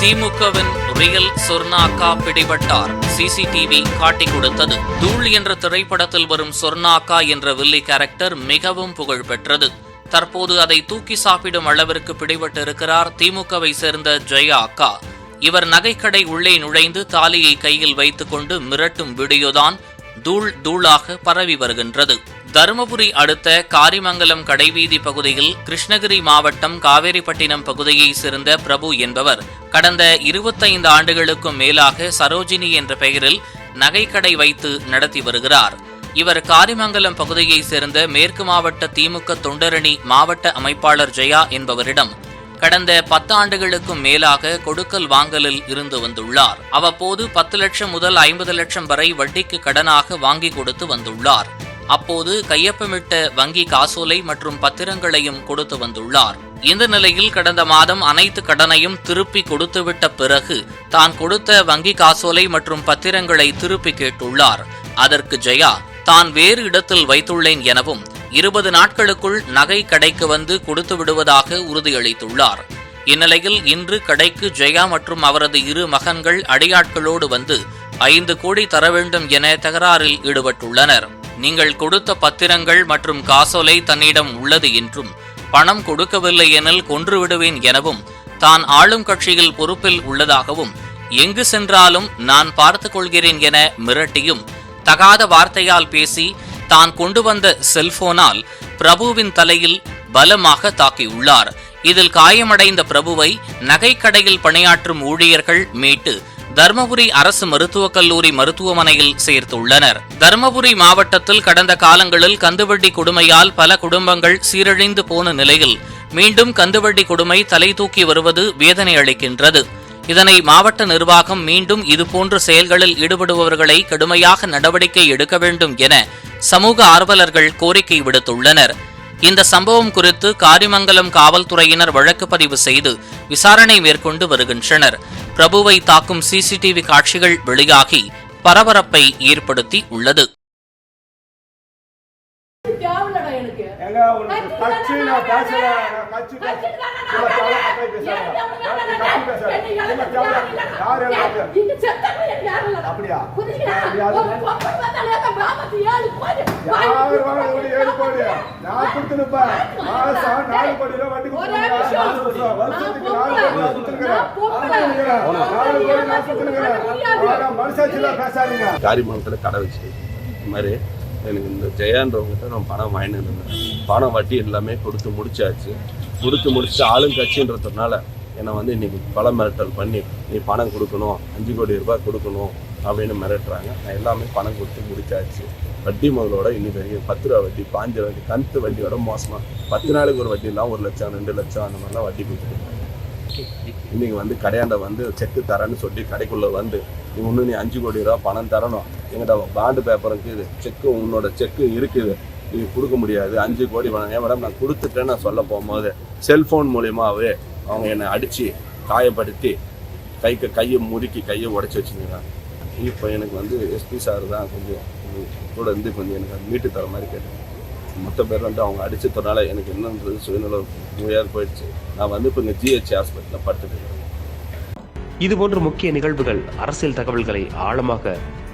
திமுகவின் real Sornakka பிடிபட்டார். CCTV காட்டிக் கொடுத்தது. தூள் என்ற திரைப்படத்தில் வரும் சொர்ணாக்கா என்ற வில்லி கேரக்டர் மிகவும் புகழ் பெற்றது. தற்போது அதை தூக்கி சாப்பிடும் அளவிற்கு பிடிபட்டிருக்கிறார் திமுகவை சேர்ந்த ஜெயா அக்கா இவர் நகைக்கடை உள்ளே நுழைந்து தாலியை கையில் வைத்துக்கொண்டு மிரட்டும் வீடியோதான் தூள் தூளாக பரவி வருகின்றது. தருமபுரி அடுத்த காரிமங்கலம் கடைவீதி பகுதியில் கிருஷ்ணகிரி மாவட்டம் காவேரிப்பட்டினம் பகுதியைச் சேர்ந்த பிரபு என்பவர் கடந்த இருபத்தைந்து ஆண்டுகளுக்கும் மேலாக சரோஜினி என்ற பெயரில் நகைக்கடை வைத்து நடத்தி வருகிறார். இவர் காரிமங்கலம் பகுதியைச் சேர்ந்த மேற்கு மாவட்ட திமுக தொண்டரணி மாவட்ட அமைப்பாளர் ஜெயா என்பவரிடம் கடந்த பத்து ஆண்டுகளுக்கும் மேலாக கொடுக்கல் வாங்கலில் இருந்து வந்துள்ளார். அவ்வப்போது பத்து லட்சம் முதல் ஐம்பது லட்சம் வரை வட்டிக்கு கடனாக வாங்கி கொடுத்து வந்துள்ளார். அப்போது கையொப்பமிட்ட வங்கி காசோலை மற்றும் பத்திரங்களையும் கொடுத்து வந்துள்ளார். இந்த நிலையில் கடந்த மாதம் அனைத்து கடனையும் திருப்பி கொடுத்துவிட்ட பிறகு தான் கொடுத்த வங்கி காசோலை மற்றும் பத்திரங்களை திருப்பி கேட்டுள்ளார். அதற்கு ஜெயா தான் வேறு இடத்தில் வைத்துள்ளேன் எனவும் இருபது நாட்களுக்குள் நகை கடைக்கு வந்து கொடுத்து விடுவதாக உறுதியளித்துள்ளார். இந்நிலையில் இன்று கடைக்கு ஜெயா மற்றும் அவரது இரு மகன்கள் அடியாட்களோடு வந்து ஐந்து கோடி தர வேண்டும் என தகராறில் ஈடுபட்டுள்ளனர். நீங்கள் கொடுத்த பத்திரங்கள் மற்றும் காசோலை தன்னிடம் உள்ளது என்றும் பணம் கொடுக்கவில்லை எனில் கொன்று விடுவேன் எனவும் தான் ஆளும் கட்சியில் பொறுப்பில் உள்ளதாகவும் எங்கு சென்றாலும் நான் பார்த்துக் கொள்கிறேன் என மிரட்டியும் தகாத வார்த்தையால் பேசி தான் கொண்டு வந்த செல்போனால் பிரபுவின் தலையில் பலமாக தாக்கியுள்ளார். இதில் காயமடைந்த பிரபுவை நகைக்கடையில் பணியாற்றும் ஊழியர்கள் மீட்டு தர்மபுரி அரசு மருத்துவக் கல்லூரி மருத்துவமனையில் சேர்த்துள்ளனர். தர்மபுரி மாவட்டத்தில் கடந்த காலங்களில் கந்துவட்டி கொடுமையால் பல குடும்பங்கள் சீரழிந்து போன நிலையில் மீண்டும் கந்துவட்டி கொடுமை தலை தூக்கி வருவது வேதனை அளிக்கின்றது. இதனை மாவட்ட நிர்வாகம் மீண்டும் இதுபோன்ற செயல்களில் ஈடுபடுபவர்களை கடுமையாக நடவடிக்கை எடுக்க வேண்டும் என சமூக ஆர்வலர்கள் கோரிக்கை விடுத்துள்ளனர். இந்த சம்பவம் குறித்து காரிமங்கலம் காவல்துறையினர் வழக்கு பதிவு செய்து விசாரணை மேற்கொண்டு வருகின்றனர். பிரபுவை தாக்கும் சிசிடிவி காட்சிகள் வெளியாகி பரபரப்பை ஏற்படுத்தி உள்ளது தேவையில்லடா எனக்கு எங்க உனக்கு கட்சி நான் பேசல நான் கட்சி பேச சும்மா தேவை கட்சி பேசுறாங்க கட்சி பேசுறாங்க சும்மா தேவை யார் எழுதாது இங்க செத்தவங்க எனக்கு யாரும் இல்லடா. அப்படியா? ஏழு கோடி நான் கொடுத்துருப்பேன். மாசம் நாலு கோடி ரூபாய் வட்டி ஒரே கொடுத்துருக்கேன் விஷயம். வருஷத்துக்கு நான் நாலு கோடி நான். நான். கொடுத்துருக்கேன் நாலு கோடி நான். ஆனா மனுஷாச்சிலாம் பேசாதீங்க. காரிமங்கலத்தில் கடை வச்சு இந்த மாதிரி எனக்கு இந்த ஜெயான்றவங்ககிட்ட நான் பணம் வாங்கிட்டு இருந்தேன் பணம் வட்டி எல்லாமே கொடுத்து முடிச்சாச்சு. கொடுத்து முடிச்சுட்டு ஆளுங்கட்சின்றதுனால என்னை வந்து இன்றைக்கி பல மிரட்டல் பண்ணி நீ பணம் கொடுக்கணும் அஞ்சு கோடி ரூபாய் கொடுக்கணும் அப்படின்னு மிரட்டுறாங்க. நான் எல்லாமே பணம் கொடுத்து முடிச்சாச்சு. வட்டி முதலோட இன்னைக்கு வரைக்கும் பத்து ரூபா வட்டி பாஞ்சு ரூபா வட்டி கணத்து வட்டியோட மோசமாக பத்து நாளுக்கு ஒரு வட்டிலாம் ஒரு லட்சம் ரெண்டு லட்சம் அந்த மாதிரிலாம் வட்டி கொடுத்துருக்காங்க இன்றைக்கி வந்து கடையாண்ட வந்து செக்கு தரேன்னு சொல்லி கடைக்குள்ளே வந்து நீ ஒன்று நீ அஞ்சு கோடி ரூபா பணம் தரணும். எங்கிட்ட பாண்டு பேப்பர் இருக்குது செக்கு உன்னோட செக்கு இருக்குது. நீங்கள் கொடுக்க முடியாது. அஞ்சு கோடி வேணும் ஏன் மேடம் நான் கொடுத்துட்டேன்னு நான் சொல்ல போகும்போது செல்ஃபோன் மூலியமாகவே அவங்க என்னை அடித்து காயப்படுத்தி கைக்கு கையை முறுக்கி கையை உடச்சி வச்சுருந்தாங்க. இப்போ எனக்கு வந்து எஸ்பி சார் தான் கொஞ்சம் கூட இருந்து கொஞ்சம் எனக்கு மீட்டு தர மாதிரி கேட்டேன் மொத்த பேர் வந்து அவங்க அடிச்சதுனால எனக்கு என்னன்றது சுயநல நோயாக போயிடுச்சு. நான் வந்து இப்போ இங்கே ஜிஹெச் ஹாஸ்பிட்டலில் படுத்துட்டு இது போன்ற முக்கிய நிகழ்வுகள் அரசியல் தகவல்களை ஆழமாக